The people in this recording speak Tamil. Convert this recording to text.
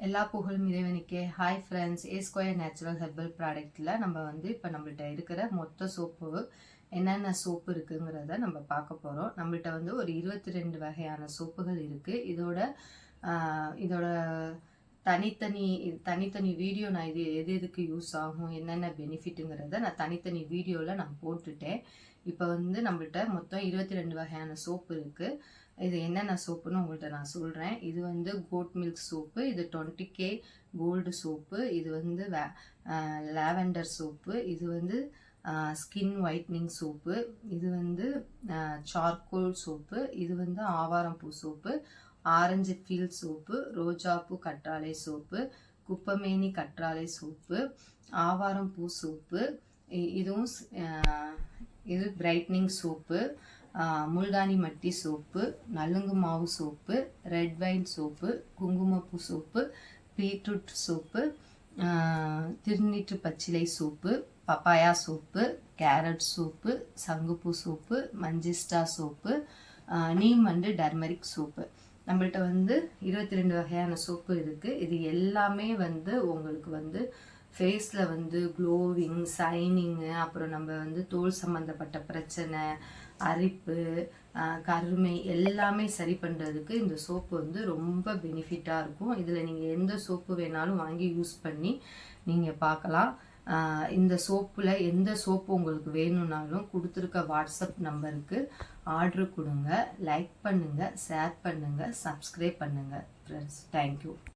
எல்லா புகழும் இறைவனுக்கே. Hi friends A square natural herbal ப்ராடக்ட்டில் நம்ம வந்து இப்போ நம்மள்கிட்ட இருக்கிற மொத்த சோப்பு என்னென்ன சோப்பு இருக்குங்கிறத நம்ம பார்க்க போகிறோம் நம்மள்ட்ட வந்து ஒரு இருபத்தி ரெண்டு வகையான சோப்புகள் இருக்குது இதோட இதோட தனித்தனி தனித்தனி வீடியோ நான் இது எது எதுக்கு யூஸ் ஆகும் என்னென்ன பெனிஃபிட்டுங்கிறத நான் தனித்தனி வீடியோவில் நான் போட்டுட்டேன். இப்போ வந்து நம்மள்கிட்ட மொத்தம் இருபத்தி ரெண்டு வகையான சோப்பு இருக்குது இது என்னென்ன சோப்புன்னு உங்கள்கிட்ட நான் சொல்கிறேன் இது வந்து கோட் மில்க் சோப்பு இது டுவெண்ட்டி கே கோல்டு சோப்பு இது வந்து லாவெண்டர் சோப்பு இது வந்து ஸ்கின் ஒயிட்னிங் சோப்பு இது வந்து சார்கோல் சோப்பு இது வந்து ஆவாரம் பூ சோப்பு ஆரஞ்சு ஃபீல் சோப்பு ரோஜாப்பூ கற்றாழை சோப்பு குப்பமேனி கற்றாழை சோப்பு ஆவாரம் பூ சோப்பு இதுவும் இது பிரைட்னிங் சோப்பு முல்தானி மட்டி சோப்பு நலுங்கு மாவு சோப்பு ரெட் வைன் சோப்பு குங்குமப்பூ சோப்பு பீட்ரூட் சோப்பு திருநீற்று பச்சிலை soap papaya soap carrot soap சங்குப்பூ soap manjistha soap neem and turmeric soap நம்மள்ட்ட வந்து இருபத்தி ரெண்டு வகையான சோப்பு இருக்குது இது எல்லாமே வந்து உங்களுக்கு வந்து ஃபேஸில் வந்து க்ளோவிங் சைனிங்கு அப்புறம் நம்ம வந்து தோல் சம்மந்தப்பட்ட பிரச்சனை அரிப்பு கருமை எல்லாமே சரி பண்ணுறதுக்கு இந்த சோப்பு வந்து ரொம்ப பெனிஃபிட்டாக இருக்கும். இதில் நீங்கள் எந்த சோப்பு வேணாலும் வாங்கி யூஸ் பண்ணி நீங்கள் பார்க்கலாம். இந்த சோப்பில் எந்த சோப்பு உங்களுக்கு வேணும்னாலும் கொடுத்துருக்க வாட்ஸ்அப் நம்பருக்கு ஆர்டர் கொடுங்க லைக் பண்ணுங்கள் ஷேர் பண்ணுங்கள் சப்ஸ்கிரைப் பண்ணுங்கள் ஃப்ரெண்ட்ஸ் தேங்க்யூ